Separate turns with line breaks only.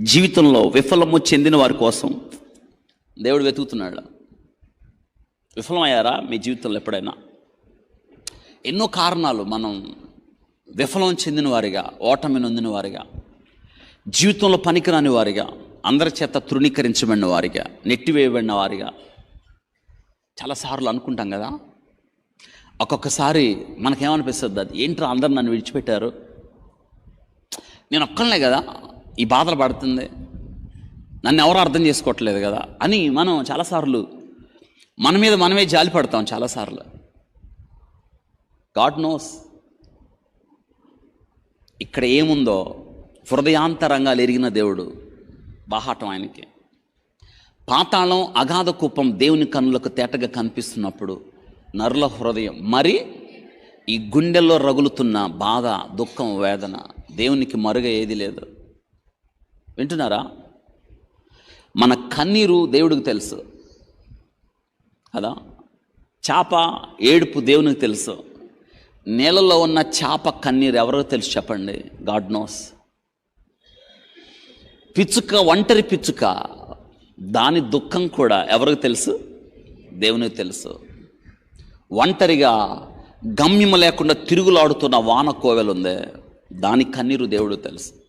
జీవితంలో విఫలము చెందిన వారి కోసం దేవుడు వెతుకుతున్నాడు. విఫలమయ్యారా మీ జీవితంలో ఎప్పుడైనా? ఎన్నో కారణాలు మనం విఫలం చెందిన వారిగా ఓటమి నొందిన వారిగా జీవితంలో పనికిరాని వారిగా అందరి చేత తృణీకరించబడిన వారిగా నెట్టివేయబడిన వారిగా చాలాసార్లు అనుకుంటాం కదా. ఒక్కొక్కసారి మనకేమనిపిస్తుంది అది? ఏంట్రా అందరు నన్ను విడిచిపెట్టారు? నేను ఒక్కనే కదా ఈ బాధలు పడుతుంది. నన్ను ఎవరు అర్థం చేసుకోవట్లేదు కదా అని మనం చాలాసార్లు మన మీద మనమే జాలి పడతాం చాలాసార్లు. God knows. ఇక్కడ ఏముందో హృదయాంతరంగాలు ఎరిగిన దేవుడు బాహాటం ఆయనకి. పాతాళం అగాధ కుప్పం దేవుని కన్నులకు తేటగా కనిపిస్తున్నప్పుడు నరుల హృదయం. మరి ఈ గుండెల్లో రగులుతున్న బాధ దుఃఖం వేదన దేవునికి మరుగ ఏది లేదు. వింటున్నారా? మన కన్నీరు దేవుడికి తెలుసు. కదా? చేప ఏడుపు దేవునికి తెలుసు. నీళ్ళలో ఉన్న చేప కన్నీరు ఎవరో తెలుసు చెప్పండి. గాడ్ నోస్ పిచ్చుక ఒంటరి పిచ్చుక దాని దుఃఖం కూడా ఎవరికి తెలుసు? దేవునికి తెలుసు. ఒంటరిగా గమ్యము లేకుండా తిరుగులాడుతున్న వాన కోవెలుందే. దాని కన్నీరు దేవుడు తెలుసు.